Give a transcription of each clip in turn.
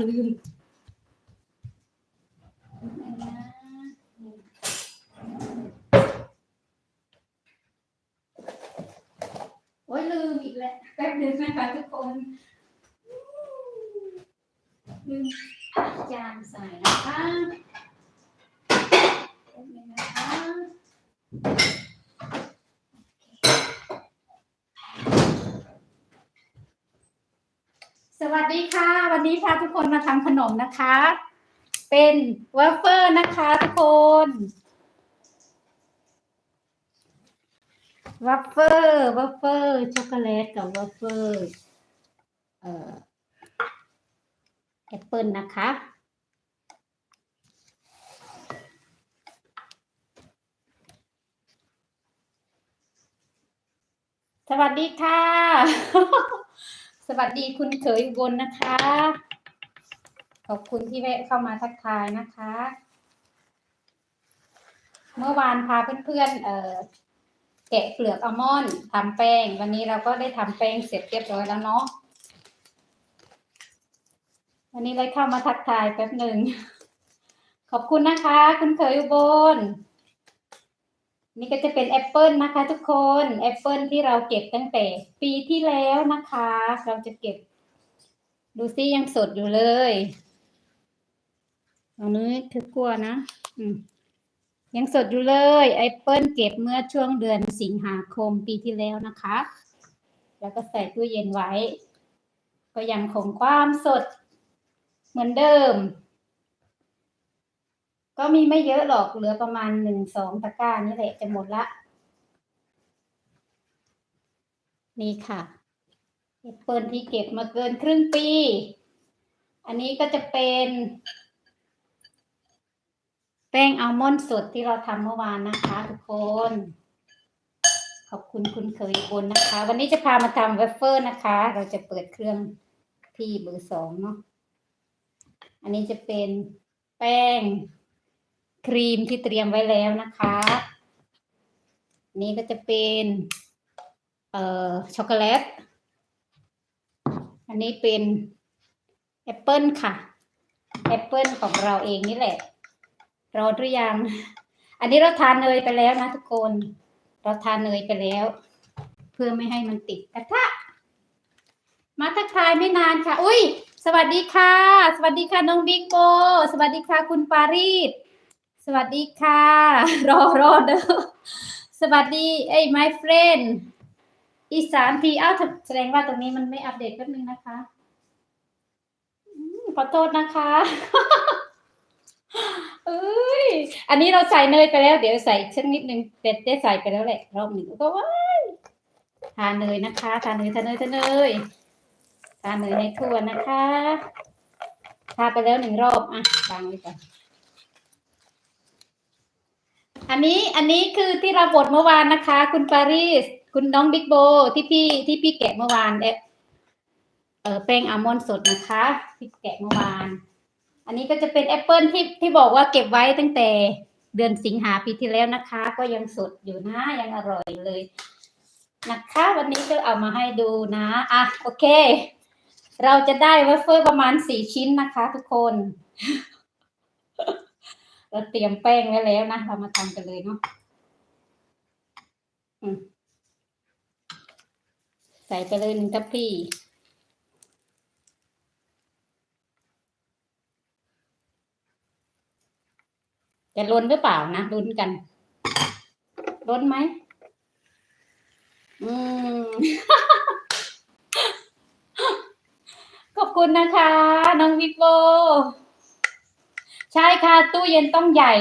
ลืมโอ้ยลืมอีกแล้วแป๊บนึงนะคะทุกคนลืมจานใส่นะคะแป๊บนึงนะคะ สวัสดีค่ะ วันนี้พาทุกคนมาทำขนมนะคะ เป็นวาฟเฟิลนะคะทุกคนวาฟเฟิลวาฟเฟิลช็อกโกแลตกับวาฟเฟิลเอ่อแอปเปิลนะคะสวัสดีค่ะ สวัสดีคุณเขยอุบลนะคะ ขอบคุณที่แวะเข้ามาทักทายนะคะ เมื่อวานพาเพื่อนๆเอ่อแกะเปลือกอัลมอนด์ทำแป้ง วันนี้เราก็ได้ทำแป้งเสร็จเรียบร้อยแล้วเนาะวันนี้เลยเข้ามาทักทายแป๊บหนึ่ง ขอบคุณนะคะ คุณเขยอุบล นี่ก็จะเป็นแอปเปิลนะคะ ทุกคนแอปเปิลที่เราเก็บตั้งแต่ปีที่แล้วนะคะ เราจะเก็บ ดูซิยังสดอยู่เลยเอานี้คือกลัวนะยังสดอยู่เลยแอปเปิลเก็บเมื่อช่วงเดือนสิงหาคมปีที่แล้วนะคะ แล้วก็ใส่ตู้เย็นไว้ ก็ยังคงความสดเหมือนเดิม ก็มีไม่เยอะหรอกเหลือประมาณหนึ่งสองตะกร้านี่แหละจะหมดละ นี่ค่ะแอปเปิลที่เก็บมาเกินครึ่งปี อันนี้ก็จะเป็น แป้งอัลมอนด์สดที่เราทำเมื่อวานนะคะทุกคน ขอบคุณคุณเคยบนนะคะ วันนี้จะพามาทำเวเฟอร์นะคะ เราจะเปิดเครื่องที่เบอร์สองเนาะอันนี้จะเป็นแป้ง ครีมที่เตรียมไว้แล้วนะคะ นี่ก็จะเป็นเอ่อช็อกโกแลต อันนี้เป็นแอปเปิลค่ะแอปเปิลของเราเองนี่แหละรอหรือยัง อันนี้เราทานเนยไปแล้วนะทุกคน เราทานเนยไปแล้ว เพื่อไม่ให้มันติดกระทะมาทักทายไม่นานค่ะ อุ้ยสวัสดีค่ะ สวัสดีค่ะน้องบิ๊กโบ สวัสดีค่ะคุณปารีส สวัสดีค่ะ รอรอเด้อสวัสดีเอ้ย my friend อีสานพีอ้าวแสดงว่าตรงนี้มันไม่อัปเดตแป๊บนึงนะคะขอโทษนะคะเอ้ย อันนี้เราใส่เนยไปแล้ว เดี๋ยวใส่อีกสักนิดนึงเป็ดได้ใส่ไปแล้วแหละรอบหนึ่งก็ว้ายทานเนยนะคะทานเนยทานเนยทานเนยทานเนยในครัวนะคะทาไปแล้วหนึ่งรอบอะวางไว้ก่อน อันนี้อันนี้คือที่เราบดเมื่อวานนะคะ คุณปารีส คุณน้องบิ๊กโบ ที่พี่ที่พี่แกะเมื่อวานเอเออแป้งอัลมอนด์สดนะคะที่แกะเมื่อวาน อันนี้ก็จะเป็นแอปเปิลที่ที่บอกว่าเก็บไว้ตั้งแต่เดือนสิงหาปีที่แล้วนะคะ ก็ยังสดอยู่นะยังอร่อยเลยนะคะ วันนี้ก็เอามาให้ดูนะอะโอเค เราจะได้วัฟเฟิลประมาณสี่ชิ้นนะคะ ทุกคน เราเตรียมแป้งไว้แล้วนะ เรามาทำกันเลยเนาะใส่ไปเลยหนึ่งทัพพีจะล้นหรือเปล่านะลุ้นกันล้นไหม อืม ขอบคุณนะคะ น้องวิโบ ใช่ค่ะ ตู้เย็นต้องใหญ่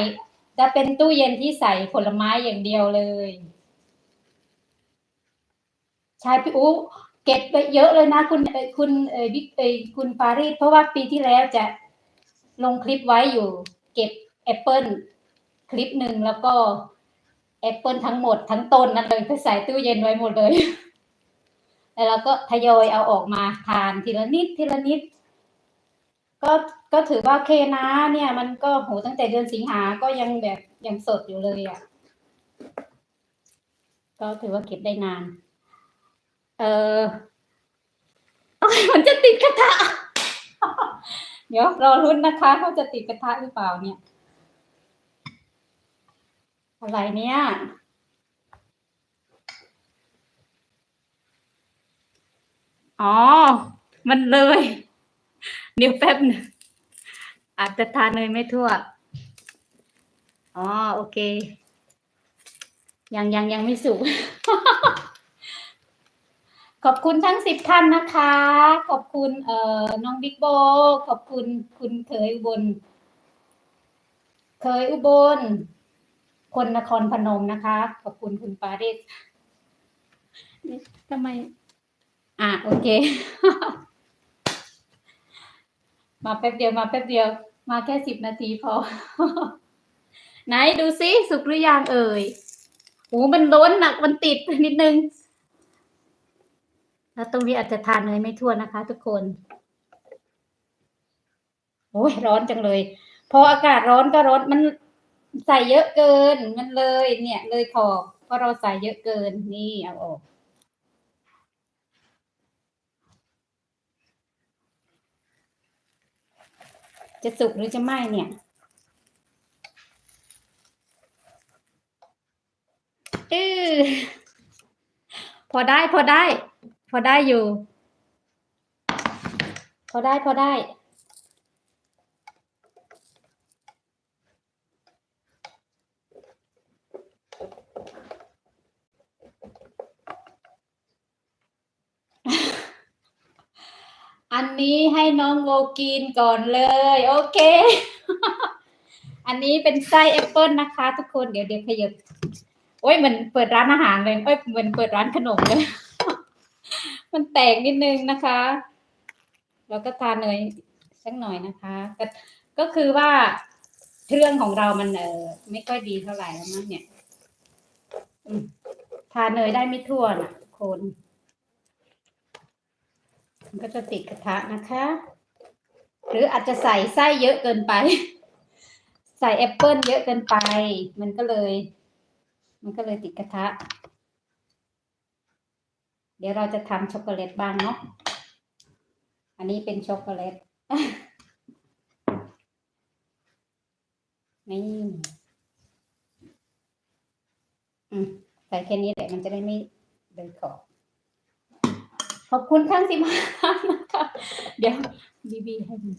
จะเป็นตู้เย็นที่ใส่ผลไม้อย่างเดียวเลย ใช่พี่อูเก็บไปเยอะเลยนะ คุณคุณเอยบิ๊กเอยคุณปารีสเพราะว่าปีที่แล้วจะลงคลิปไว้อยู่ เก็บแอปเปิลคลิปหนึ่งแล้วก็แอปเปิลทั้งหมดทั้งต้นนั่นเลยไปใส่ตู้เย็นไว้หมดเลย แล้วเราก็ทยอยเอาออกมาทานทีละนิดทีละนิด ก็ก็ถือว่าเคนะเนี่ย มันก็โหตั้งแต่เดือนสิงหาก็ยังแบบยังสดอยู่เลยอะ ก็ถือว่าเก็บได้นาน เออมันจะติดกระทะ เดี๋ยวรอรุ้นนะคะว่าจะติดกระทะหรือเปล่าเนี่ย อะไรเนี่ยอ๋อ มันเลย เดี๋ยวแป๊บหนึงอาจจะทานเนยไม่ทั่ว อ๋อโอเค ยังยังยังไม่สุก ขอบคุณทั้งสิบท่านนะคะ ขอบคุณเอ่อน้องบิ๊กโบ ขอบคุณคุณเคยอุบล เคยอุบล คนนครพนมนะคะ ขอบคุณคุณปาริสนี่ทำไม อะโอเค มาแป๊บเดียวมาแป๊บเดียว มาแค่สิบนาทีพอ ไหนดูซิสุกหรือยังเอ่ยโอ้มันล้นหนักมันติดนิดนึง แล้วตรงนี้อาจจะทานเนยไม่ทั่วนะคะ ทุกคนโอ้ยร้อนจังเลย พออากาศร้อนก็ร้อนมันใส่เยอะเกิน มันเลย เนี่ย เลยขอบเพราะเราใส่เยอะเกินนี่เอาออก จะสุกหรือจะไหม้เนี่ย เออพอได้พอได้ พอได้อยู่ พอได้พอได้ อันนี้ให้น้องโวกินก่อนเลย โอเค อันนี้เป็นไส้แอปเปิลนะคะ ทุกคนเดี๋ยวเดี๋ยวขยับโอ้ยเหมือนเปิดร้านอาหารเลยโอ้ยเหมือนเปิดร้านขนมเลย มันแตกนิดนึงนะคะแล้วก็ทานเนยสักหน่อยนะคะก็ก็คือว่าเครื่องของเรามันเออไม่ค่อยดีเท่าไหร่แล้วมั้งเนี่ยทานเนยได้ไม่ทั่วนะทุกคน มันก็จะติดกระทะนะคะ หรืออาจจะใส่ไส้เยอะเกินไป ใส่แอปเปิลเยอะเกินไป มันก็เลย มันก็เลยติดกระทะ เดี๋ยวเราจะทำช็อกโกแลตบ้างเนาะ อันนี้เป็นช็อกโกแลต นี่ใส่แค่นี้แหละมันจะได้ไม่เลยขอบ ขอบคุณทั้งสิบห้าท่านนะคะ เดี๋ยวบีบีให้มัน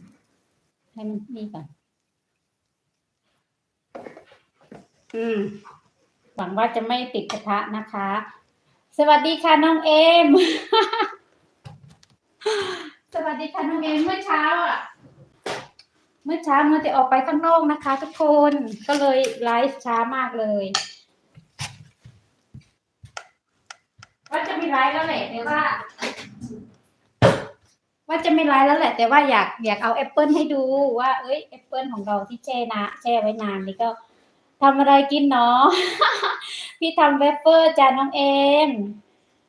ให้มันนี่ก่อน อืม หวังว่าจะไม่ติดกระทะนะคะ สวัสดีค่ะน้องเอม สวัสดีค่ะน้องเอมเมื่อเช้าอะ เมื่อเช้ามัวแต่ออกไปข้างนอกนะคะ ทุกคน ก็เลยไลฟ์ช้ามากเลยว่าจะไม่ไลฟ์แล้วแหละแต่ว่า ว่าจะไม่ไลฟ์แล้วแหละ แต่ว่าอยากอยากเอาแอปเปิลให้ดูว่า เอ้ยแอปเปิลของเราที่แช่นะแช่ไว้นานนี่ก็ทำอะไรกินเนาะพี่ทำเวฟเฟอร์จ้าน้องเอม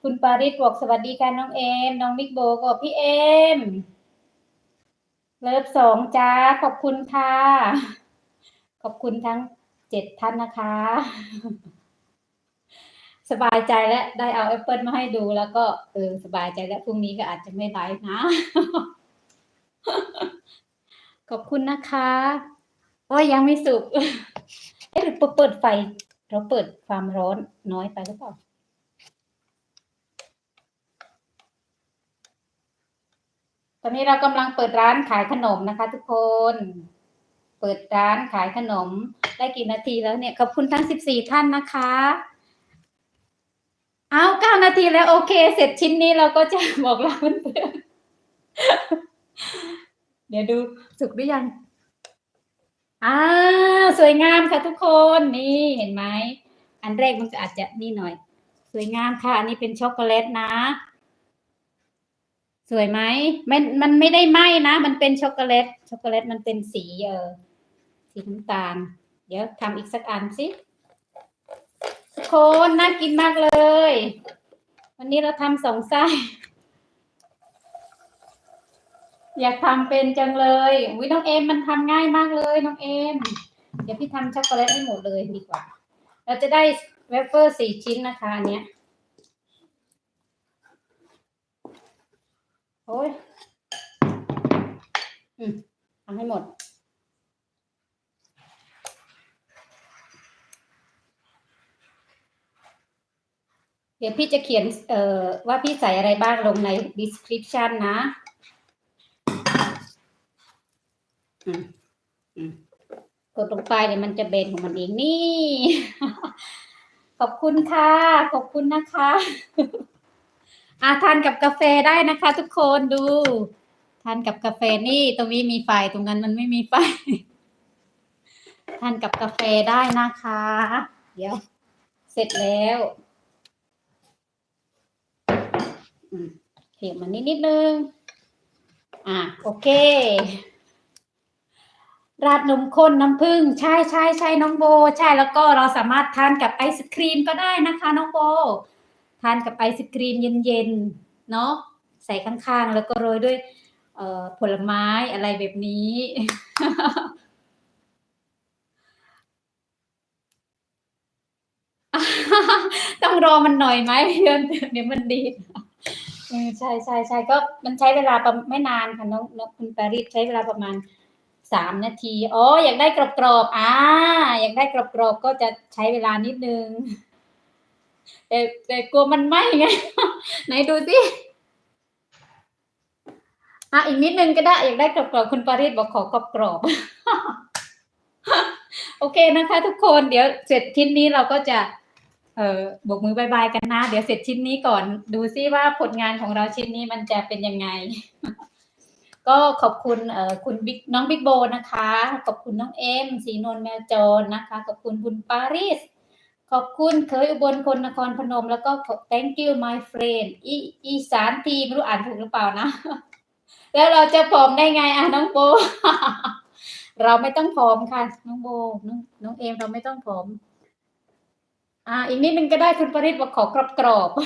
คุณปาริศบอกสวัสดีค่ะน้องเอมน้องมิกโบก็พี่เอมเลิฟสองจ้าขอบคุณค่ะ ขอบคุณทั้งเจ็ดท่านนะคะ สบายใจแล้วได้เอาแอปเปิลมาให้ดูแล้วก็เออสบายใจแล้วพรุ่งนี้ก็อาจจะไม่ไลฟ์นะ ขอบคุณนะคะโอ้ยยังไม่สุกเอ๊ะหรือเปิดไฟ เราเปิดความร้อนน้อยไปหรือเปล่าตอนนี้เรากำลังเปิดร้านขายขนมนะคะ ทุกคน เปิดร้านขายขนม ได้กี่นาทีแล้วเนี่ยขอบคุณทั้งสิบสี่ท่านนะคะ อาเก้านาทีแล้วโอเค เสร็จชิ้นนี้เราก็จะบอกลาเพื่อนๆเดี๋ยวดูสุกหรือยังอ่าสวยงามค่ะทุกคนนี่เห็นไหมอันแรกมันก็อาจจะนี่หน่อย สวยงามค่ะ อันนี้เป็นช็อกโกแลตนะ สวยไหมมันมันไม่ได้ไหมนะ มันเป็นช็อกโกแลตช็อกโกแลตมันเป็นสีเออสีน้ำตาล เดี๋ยวทำอีกสักอันสิทุก คนน่ากินมากเลย วันนี้เราทำสองไส้อยากทำเป็นจังเลยอุ้ยน้องเอมมันทำง่ายมากเลยน้องเอมเดี๋ยวพี่ทำช็อกโกแลตให้หมดเลยดีกว่า เราจะได้เวเฟอร์สี่ชิ้นนะคะเนี้ยโอ้ยอืมทำให้หมด ดี๋ยวพี่จะเขียนเอ่อว่าพี่ใส่อะไรบ้างลงใน description นะกดลงไปเดี๋ยวมันจะเบนของมันเองนี่ ขอบคุณค่ะ ขอบคุณนะคะอาทานกับกาแฟได้นะคะ ทุกคนดู ทานกับกาแฟนี่ ตรงนี้มีไฟตรงนั้นมันไม่มีไฟทานกับกาแฟได้นะคะ เดี๋ยว เสร็จแล้ว อืม เขียมันนิดนิดนึง อะโอเค ราดนมข้นน้ำผึ้งใช่ใช่ใช่น้องโบ ใช่แล้วก็เราสามารถทานกับไอศครีมก็ได้นะคะ น้องโบ ทานกับไอศครีมเย็นๆเนาะใส่ข้างๆ แล้วก็โรยด้วยเอ่อผลไม้อะไรแบบนี้ ต้องรอมันหน่อยไหมเดี๋ยวเดี๋ยวมันดีด ออใช่ใช่ใช่ก็มันใช้เวลาประไม่นานค่ะน้องน้องคุณปาริสใช้เวลาประมาณสามนาทีอ๋ออยากได้กรอบๆอ่าอยากได้กรอบๆก็จะใช้เวลานิดนึงแต่แต่กลัวมันไหม้ไง ไหนดูสิอะอีกนิดนึงก็ได้อยากได้กรอบๆคุณปาริสบอกขอกรอบๆ โอเคนะคะทุกคนเดี๋ยวเสร็จชิ้นนี้เราก็จะ เออบกมือบายบายกันนะ เดี๋ยวเสร็จชิ้นนี้ก่อน ดูซิว่าผลงานของเราชิ้นนี้มันจะเป็นยังไง ก็ขอบคุณเอ่อคุณบิ๊กน้องบิ๊กโบนะคะ ขอบคุณน้องเอ็มสีนวลแมวจรนะคะ ขอบคุณคุณปาริสขอบคุณเคยอุบลคนนครพนม แล้วก็ thank you my friend อีอีสานทีไม่รู้อ่านถูกหรือเปล่านะ แล้วเราจะผอมได้ไงอะน้องโบ เราไม่ต้องผอมค่ะ น้องโบน้องน้องเอมเราไม่ต้องผอม อ่า อีกนิดนึงก็ได้คุณปริศบอกขอกรอบกรอบๆ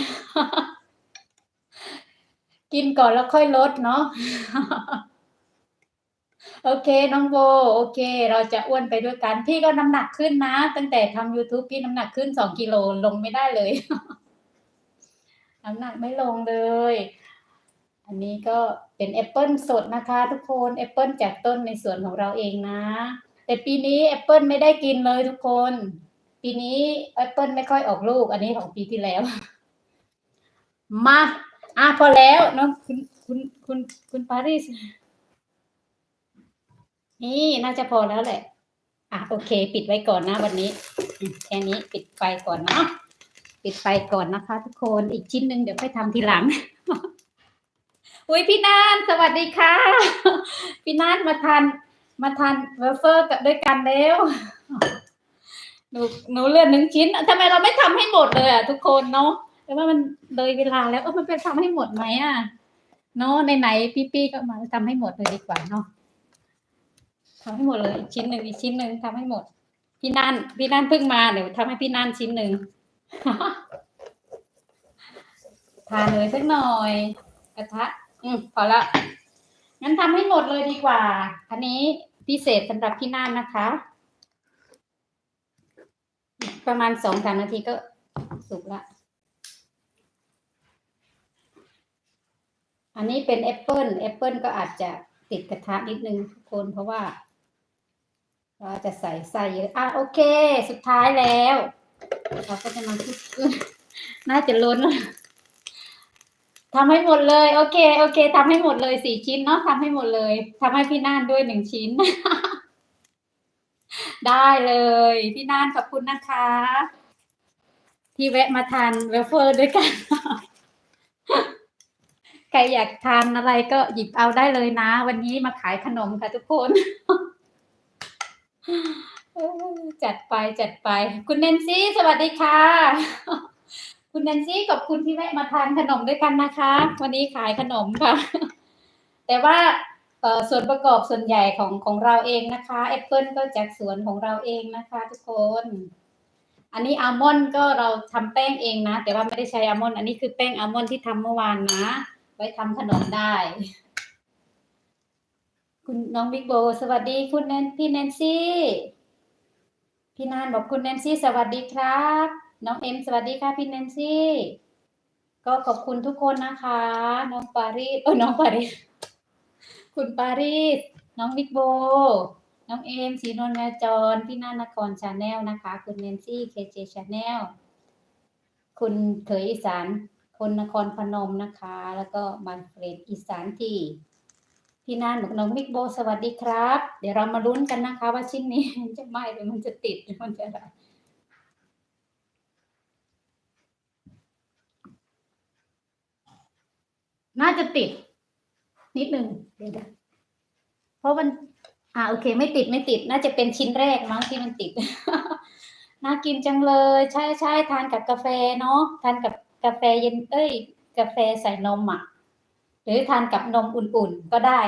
กินก่อนแล้วค่อยลดเนาะโอเค น้องโบ โอเค เราจะอ้วนไปด้วยกัน พี่ก็น้ำหนักขึ้นนะ ตั้งแต่ทำ YouTube พี่น้ำหนักขึ้นสองกิโลลงไม่ได้เลย น้ำหนักไม่ลงเลย อันนี้ก็เป็นแอปเปิลสดนะคะ ทุกคนแอปเปิลจากต้นในสวนของเราเองนะ แต่ปีนี้แอปเปิลไม่ได้กินเลยทุกคน ปีนี้แอปเปิลไม่ค่อยออกลูก อันนี้ของปีที่แล้ว มาอะพอแล้วน้องคุณคุณคุณคุณปาริสนี่น่าจะพอแล้วแหละ อะโอเค ปิดไว้ก่อนนะวันนี้แค่นี้ปิดไฟก่อนเนาะปิดไฟก่อนนะคะ ทุกคนอีกชิ้นหนึ่งเดี๋ยวค่อยทำทีหลังอุ้ยพี่นานสวัสดีค่ะ พี่นานมาทานมาทานเวเฟอร์กับด้วยกันแล้ว หนูหนูเลือกหนึ่งชิ้นทำไมเราไม่ทำให้หมดเลยอะทุกคนเนาะแต่ว่ามันเลยเวลาแล้วเออมันไปทำให้หมดไหมอะเนาะไหนๆพี่ๆก็มาทำให้หมดเลยดีกว่าเนาะทำให้หมดเลยอีกชิ้นหนึ่งอีกชิ้นหนึ่งทำให้หมด พี่นันพี่นันเพิ่งมาเดี๋ยวทำให้พี่นันชิ้นหนึ่งทานเลยสักหน่อย กระทะ อืมพอละงั้นทำให้หมดเลยดีกว่า อันนี้พิเศษสำหรับพี่นันนะคะ ประมาณสองสามนาทีก็สุกละ อันนี้เป็นแอปเปิลแอปเปิลก็อาจจะติดกระทะนิดนึงทุกคนเพราะว่าเราจะใส่ไส้เยอะอะโอเค สุดท้ายแล้ว เราก็จะมาคลุกน่าจะล้นทำให้หมดเลย โอเค โอเคทำให้หมดเลยสี่ชิ้นเนาะทำให้หมดเลยทำให้พี่น่านด้วยหนึ่งชิ้น ได้เลยพี่น่านขอบคุณนะคะ ที่แวะมาทานเวฟเฟอร์ด้วยกัน ใครอยากทานอะไรก็หยิบเอาได้เลยนะ วันนี้มาขายขนมค่ะทุกคนจัดไปจัดไป คุณแนนซี่สวัสดีค่ะ คุณแนนซี่ขอบคุณที่แวะมาทานขนมด้วยกันนะคะ วันนี้ขายขนมค่ะ แต่ว่า ส่วนประกอบส่วนใหญ่ของของเราเองนะคะแอปเปิลก็จากสวนของเราเองนะคะทุกคน อันนี้อัลมอนด์ก็เราทำแป้งเองนะ แต่ว่าไม่ได้ใช้อัลมอนด์อันนี้คือแป้งอัลมอนด์ที่ทำเมื่อวานนะ ไว้ทำขนมได้ คุณน้องบิ๊กโบ สวัสดีคุณแนนพี่แนนซี่พี่นานบอกคุณแนนซี่สวัสดีครับ น้องเอ็มสวัสดีค่ะพี่แนนซี่ ก็ขอบคุณทุกคนนะคะ น้องปารีสเออน้องปารีส คุณปารีส น้องบิ๊กโบ น้องเอมสีนวลแมวจร พี่นานครชาแนลนะคะ คุณเนนซี่เคเจชาแนล คุณเขยอีสานคนนครพนมนะคะ แล้วก็มันเฟรดอีสานที่พี่นานบอกน้องบิ๊กโบ สวัสดีครับ เดี๋ยวเรามาลุ้นกันนะคะ ว่าชิ้นนี้จะไหมหรือมันจะติดหรือมันจะอะไรน่าจะติด นิดหนึ่งเดี๋ยวนะเพราะมัน อ่าโอเค ไม่ติดไม่ติด น่าจะเป็นชิ้นแรกมั้งที่มันติด น่ากินจังเลย ใช่ใช่ทานกับกาแฟเนาะทานกับกาแฟเย็นเอ้ย กาแฟใส่นมอะ หรือทานกับนมอุ่นๆก็ได้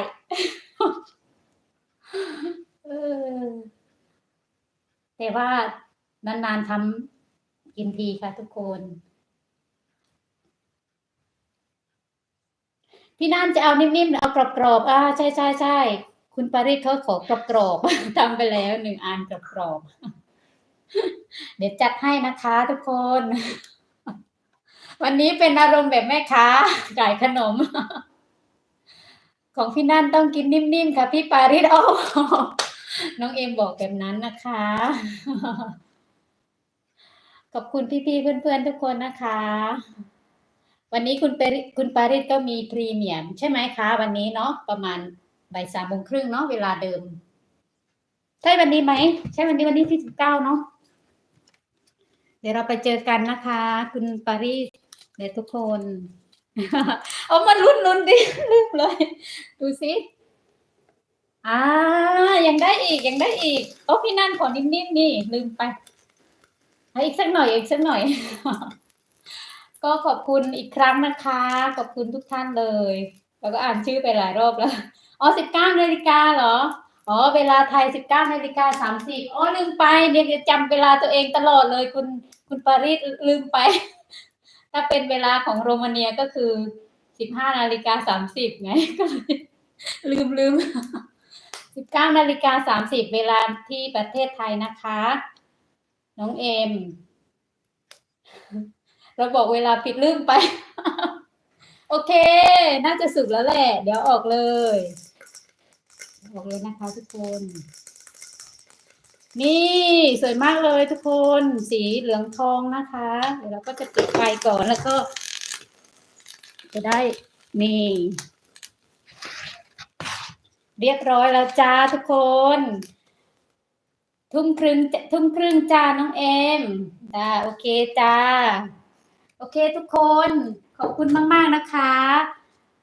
แต่ว่านานๆทำกินทีค่ะทุกคน พี่น่านจะเอานิ่มๆเอากรอบๆอ่าใช่ใช่ใช่คุณปาริสเขาขอกรอบๆทำไปแล้วหนึ่งอันกรอบๆเดี๋ยวจัดให้นะคะทุกคน วันนี้เป็นอารมณ์แบบแม่ค้าขายขนม ของพี่นั่นต้องกินนิ่มๆค่ะ พี่ปาริสโอ้น้องเอ็มบอกแบบนั้นนะคะ ขอบคุณพี่ๆเพื่อนๆทุกคนนะคะ วันนี้คุณเปคุณปาริสก็มีพรีเมียมใช่ไหมคะ วันนี้เนาะประมาณบ่ายสามโมงครึ่งเนาะเวลาเดิม ใช่วันนี้ไหม ใช่วันนี้วันนี้ที่สิบเก้าเนาะเดี๋ยวเราไปเจอกันนะคะ คุณปาริสเดี๋ยวทุกคนเอามาลุ้นลุ้นดิลืมเลย ดูสิอ่ายังได้อีกยังได้อีก โอ้พี่นั่นขอนิ่มๆนี่ ลืมไปอีกสักหน่อยอีกสักหน่อย ก็ขอบคุณอีกครั้งนะคะ ขอบคุณทุกท่านเลย แล้วก็อ่านชื่อไปหลายรอบแล้ว อ๋อสิบเก้านาฬิกาเหรอ อ๋อ เวลาไทยสิบเก้านาฬิกาสามสิบอ๋อลืมไปเนี่ยจะจำเวลาตัวเองตลอดเลยคุณคุณปารีสลืมไป ถ้าเป็นเวลาของโรมาเนียก็คือสิบห้านาฬิกาสามสิบไงก็เลยลืมลืมสิบเก้านาฬิกาสามสิบเวลาที่ประเทศไทยนะคะ น้องเอ็ม เราบอกเวลาผิดลืมไป โอเค น่าจะสุกแล้วแหละ เดี๋ยวออกเลย ออกเลยนะคะทุกคน นี่สวยมากเลยทุกคน สีเหลืองทองนะคะ เดี๋ยวเราก็จะปิดไฟก่อนแล้วก็ จะได้นี่เรียบร้อยแล้วจ้าทุกคน ทุ่มครึ่งทุ่มครึ่งจ้าน้องเอ็มจ้าโอเคจ้า โอเคทุกคนขอบคุณมาก ๆ นะคะ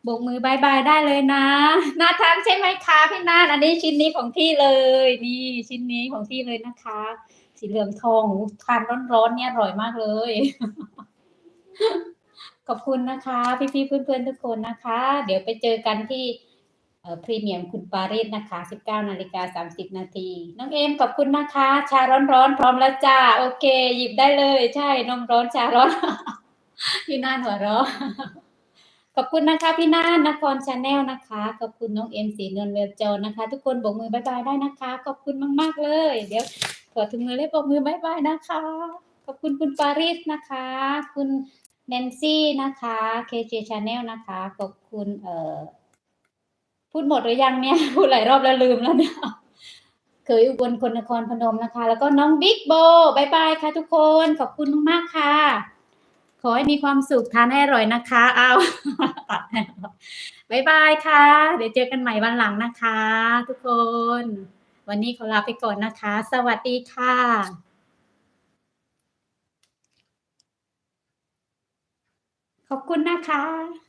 โบกมือบายบายได้เลยนะน่าทานใช่ไหมคะพี่นาฏอันนี้ชิ้นนี้ของพี่เลย นี่ชิ้นนี้ของพี่เลยนะคะ สีเหลืองทองทานร้อนๆเนี่ยอร่อยมากเลย ขอบคุณนะคะ พี่ๆเพื่อนๆทุกคนนะคะ เดี๋ยวไปเจอกันที่พรีเมียมคุณปารีสนะคะ 19นาฬิกา30นาทีน้องเอมขอบคุณนะคะ ชาร้อนๆพร้อมแล้วจ้า โอเค หยิบได้เลย ใช่นมร้อนชาร้อน พี่น่านหัวเราะขอบคุณนะคะ พี่น่านนครชาแนลนะคะ ขอบคุณน้องเอ็มสีนวลเวลจอนะคะ ทุกคนโบกมือบายบายได้นะคะ ขอบคุณมาก ๆ เลย เดี๋ยวถอดถุงมือเล็บโบกมือบายบายนะคะ ขอบคุณคุณปาริสนะคะ คุณแนนซี่นะคะเคเจชาแนลนะคะ ขอบคุณเอ่อพูดหมดหรือยังเนี่ย พูดหลายรอบแล้วลืมแล้วเนี่ยเคยอุบลคนนครพนมนะคะ แล้วก็น้องบิ๊กโบบายบายค่ะทุกคน ขอบคุณมากๆค่ะ ขอให้มีความสุขทานให้อร่อยนะคะ เอาตัดบายบายค่ะ เดี๋ยวเจอกันใหม่วันหลังนะคะ ทุกคน วันนี้ขอลาไปก่อนนะคะ สวัสดีค่ะขอบคุณนะคะ